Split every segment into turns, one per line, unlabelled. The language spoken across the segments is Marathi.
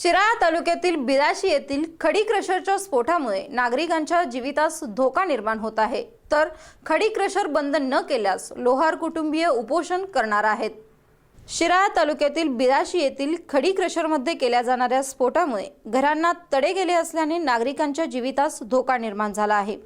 शिराळा तालुक्यातील बिराशी येथील खडी क्रशरच्या स्फोटामुळे नागरिकांच्या जीवितास धोका निर्माण होत आहे. तर खडी क्रशर बंद न केल्यास लोहार कुटुंबीय उपोषण करणार आहेत. शिराळा तालुक्यातील बिराशी येथील खडी क्रशरमध्ये केल्या जाणाऱ्या स्फोटामुळे घरांना तडे गेले असल्याने नागरिकांच्या जीवितास धोका निर्माण झाला आहे.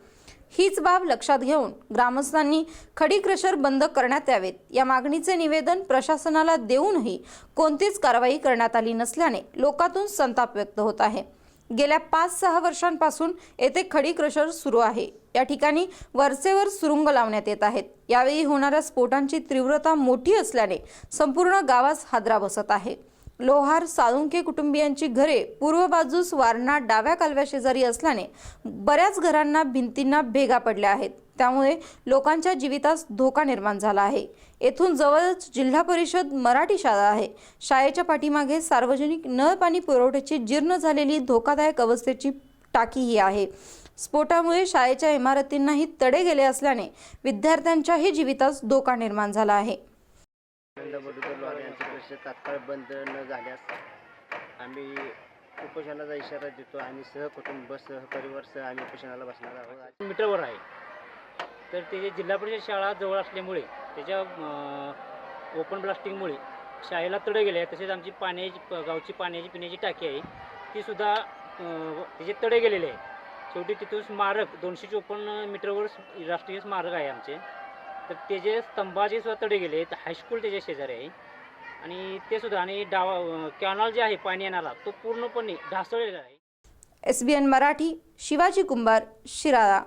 हीच बाब लक्षात घेऊन ग्रामस्थांनी खडी क्रशर बंद करण्यात यावेत. या मागणीचे निवेदन प्रशासनाला देऊनही कोणतीच कारवाई करण्यात आली नसल्याने लोकातून संताप व्यक्त होत आहे. गेल्या पाच सहा वर्षांपासून येथे खडी क्रशर सुरू आहे. या ठिकाणी वरचेवर सुरुंग लावण्यात येत आहेत. यावेळी होणाऱ्या स्फोटांची तीव्रता मोठी असल्याने संपूर्ण गावास हादरा बसत आहे. लोहार साळुंके कुटुंबियांची घरे पूर्व बाजूस वारणा डाव्या कालव्या शेजारी असल्याने बऱ्याच घरांना भिंतींना भेगा पडल्या आहेत. त्यामुळे लोकांच्या जीवितास धोका निर्माण झाला आहे. येथून जवळच जिल्हा परिषद मराठी शाळा आहे. शाळेच्या पाठीमागे सार्वजनिक नळ पाणी पुरवठ्याची जीर्ण झालेली धोकादायक अवस्थेची टाकीही आहे. स्फोटामुळे शाळेच्या इमारतींनाही तडे गेले असल्याने विद्यार्थ्यांच्याही जीवितास धोका निर्माण झाला आहे.
आनंद बडोदर यांचे प्रश्न तात्काळ बंद न झाल्यास आम्ही उपोषणाचा इशारा देतो आणि सहकुटुंब सहपरिवारसह आम्ही उपोषणाला बसणार आहोत.
मीटरवर आहे. तर त्याचे जिल्हा परिषद शाळा जवळ असल्यामुळे त्याच्या ओपन ब्लास्टिंगमुळे शाळेला तडे गेले आहे तसेच आमची पाण्याची गावची पाण्याची पिण्याची टाकी आहे. ती सुद्धा त्याचे तडे गेलेले आहे शेवटी तिथून स्मारक दोनशे चोपन्न मीटरवर राष्ट्रीय स्मारक आहे आमचे. तर त्याचे स्तंभाचे सुद्धा तडे गेले तर हायस्कूल त्याच्या शेजारी आहे आणि ते सुद्धा आणि डावा कॅनॉल जे आहे पाणी येणारा तो पूर्णपणे ढासळलेला आहे.
S B N Marathi Shivaji Kumbhar Shirala.